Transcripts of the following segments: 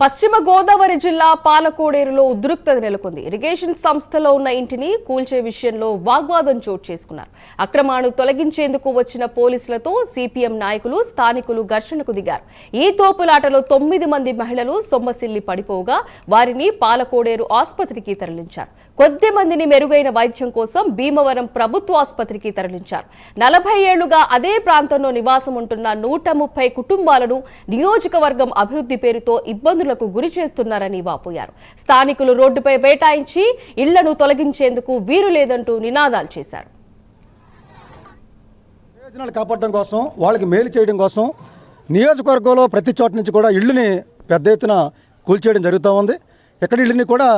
పశ్చిమ గోదావరి జిల్లా పాలకోడేరులో ఉద్రిక్తత నెలకొంది. ఇరిగేషన్ సంస్థలో ఉన్న ఇంటిని కూల్చే విషయంలో వాగ్వాదం చోటు చేసుకున్నారు. అక్రమాను తొలగించేందుకు వచ్చిన పోలీసులతో సిపిఎం నాయకులు స్థానికులు ఘర్షణకు దిగారు. ఈ తోపులాటలో తొమ్మిది మంది మహిళలు సొమ్మసిల్లి పడిపోగా వారిని పాలకోడేరు ఆసుపత్రికి తరలించారు. కొద్ది మందిని మెరుగైన వైద్యం కోసం భీమవరం ప్రభుత్వ ఆసుపత్రికి తరలించారు. నలభై ఏళ్ళుగా అదే ప్రాంతంలో నివాసం ఉంటున్న నూట ముప్పై కుటుంబాలను నియోజకవర్గం అభివృద్ధి పేరుతో ఇబ్బందులు ఇబ్బందులకు గురి చేస్తున్నారని వాపోయారు. స్థానికులు రోడ్డుపై బైఠాయించి ఇళ్ళను తొలగించేందుకు వీరు లేదంటూ నినాదాలు చేశారు. ప్రయోజనాలు కాపాడడం కోసం వాళ్ళకి మేలు చేయడం కోసం నియోజకవర్గంలో ప్రతి చోట నుంచి కూడా ఇళ్ళని పెద్ద ఎత్తున కూల్చేయడం జరుగుతూ ఉంది. ఎక్కడ ఇళ్ళని కూడా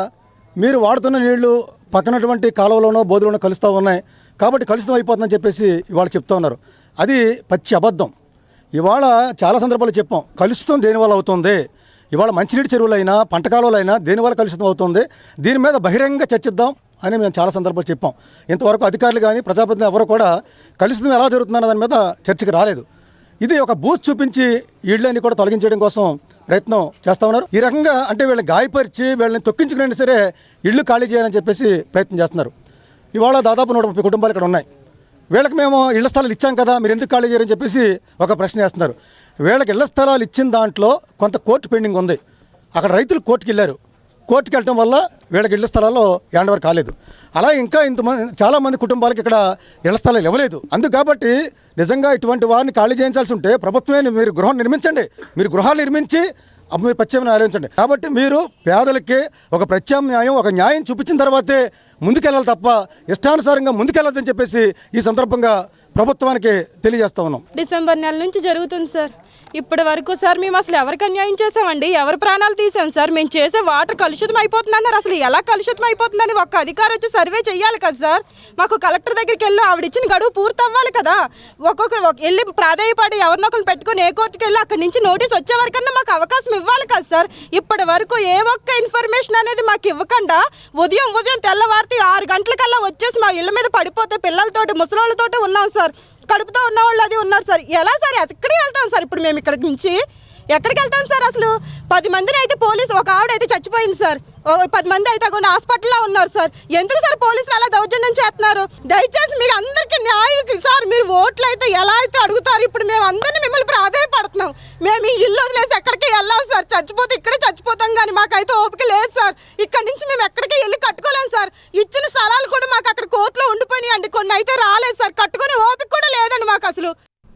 మీరు వాడుతున్న నీళ్ళు పక్కనటువంటి కాలువలోనో బోధులోనో కలుస్తూ ఉన్నాయి. కాబట్టి కలుషితం అయిపోతుందని చెప్పేసి ఇవాళ చెప్తా ఉన్నారు. అది పచ్చి అబద్ధం. ఇవాళ చాలా సందర్భాలు చెప్పాం కలుషితం దేనివల్ల అవుతుంది? ఇవాళ మంచినీటి చెరువులైనా పంట కాలువలైనా దేనివల్ల కలుషితం అవుతుంది? దీని మీద బహిరంగ చర్చిద్దాం అని మేము చాలా సందర్భాలు చెప్పాం. ఇంతవరకు అధికారులు కానీ ప్రజాప్రతినిధులు ఎవరు కూడా కలుషితం ఎలా జరుగుతుందన్న దాని మీద చర్చకి రాలేదు. ఇది ఒక బూత్ చూపించి ఇళ్ళని కూడా తొలగించడం కోసం ప్రయత్నం చేస్తా ఉన్నారు. ఈ రకంగా అంటే వీళ్ళని గాయపరిచి వీళ్ళని తొక్కించుకునే సరే ఇళ్ళు ఖాళీ చేయాలని చెప్పేసి ప్రయత్నం చేస్తున్నారు. ఇవాళ దాదాపు నూట ముప్పై కుటుంబాలు ఇక్కడ ఉన్నాయి. వీళ్ళకి మేము ఇళ్ళ స్థలాలు ఇచ్చాం కదా మీరు ఎందుకు ఖాళీ చేయరని చెప్పేసి ఒక ప్రశ్న వేస్తున్నారు. వీళ్ళకి ఇళ్ళ స్థలాలు ఇచ్చిన దాంట్లో కొంత కోర్టు పెండింగ్ ఉంది. అక్కడ రైతులు కోర్టుకి వెళ్ళారు. కోర్టుకి వెళ్ళటం వల్ల వీళ్ళకి ఇళ్ళ స్థలాల్లో హ్యాండ్ కాలేదు. అలా ఇంకా ఇంతమంది చాలామంది కుటుంబాలకు ఇక్కడ ఇళ్ళ స్థలాలు ఇవ్వలేదు. అందుకు కాబట్టి నిజంగా ఇటువంటి వారిని ఖాళీ చేయించాల్సి ఉంటే ప్రభుత్వమే మీరు గృహం నిర్మించండి. మీరు గృహాలు నిర్మించి మీరు ప్రత్యామ్నాయం ఆలోచించండి. కాబట్టి మీరు పేదలకి ఒక ప్రత్యామ్నాయం ఒక న్యాయం చూపించిన తర్వాతే ముందుకెళ్ళాలి తప్ప ఇష్టానుసారంగా ముందుకెళ్ళొద్దని చెప్పేసి ఈ సందర్భంగా ప్రభుత్వానికి తెలియజేస్తా ఉన్నాం. డిసెంబర్ నెల నుంచి జరుగుతుంది సార్. ఇప్పటి వరకు సార్ మేము అసలు ఎవరికి అన్యాయం చేసామండి ఎవరు ప్రాణాలు తీసాం సార్? మేము చేసే వాటర్ కలుషితం అయిపోతుందన్నారు. అసలు ఎలా కలుషితం అయిపోతుందని ఒక్క అధికారి వచ్చి సర్వే చేయాలి కదా సార్? మాకు కలెక్టర్ దగ్గరికి వెళ్ళి ఆవిడ ఇచ్చిన గడువు పూర్తి అవ్వాలి కదా? ఒక్కొక్కరు వెళ్ళి ప్రాధాయపడి ఎవరినొకరు పెట్టుకొని ఏ కోర్టుకి వెళ్ళి అక్కడి నుంచి నోటీస్ వచ్చే వరకన్నా మాకు అవకాశం ఇవ్వాలి కదా సార్? ఇప్పటి వరకు ఏ ఒక్క ఇన్ఫర్మేషన్ అనేది మాకు ఇవ్వకుండా ఉదయం ఉదయం తెల్లవారితే ఆరు గంటలకల్లా వచ్చేసి మా ఇళ్ళ మీద పడిపోతే పిల్లలతోటి ముసలోళ్ళతోటి ఉన్నాం సార్. కడుపుతో ఉన్న వాళ్ళు అది ఉన్నారు సార్. ఎలా సార్? ఎక్కడికి వెళ్తాం సార్ ఇప్పుడు మేము ఇక్కడి నుంచి? ఎక్కడికి వెళ్తాం సార్ అసలు? పది మందిని అయితే పోలీసులు ఒక ఆవిడ అయితే చచ్చిపోయింది సార్. ఓ పది మంది అయితే కొన్ని హాస్పిటల్లో ఉన్నారు సార్. ఎందుకు సార్ పోలీసులు అలా దౌర్జన్యం చేస్తున్నారు? దయచేసి మీరు అందరికీ న్యాయం సార్ మీరు ఓట్లు అయితే ఎలా అయితే అడుగుతారు? ఇప్పుడు మేము అందరినీ మిమ్మల్ని ప్రాధాయపడుతున్నాం. మేము ఈ ఇల్లు వదిలేసి ఎక్కడికి వెళ్ళాం సార్. చచ్చిపోతే ఇక్కడే చచ్చిపోతాం కానీ మాకైతే ఓపిక లేదు సార్. ఇక్కడ నుంచి మేము ఎక్కడికి వెళ్ళి కట్టుకోలేం సార్. ఇచ్చిన స్థలాలు కూడా మాకు అక్కడ కోర్టులో ఉండిపోయినాయి అండి కొన్ని అయితే రాలేదు సార్. కట్టుకొని ఓపిక కూడా లేదండి మాకు అసలు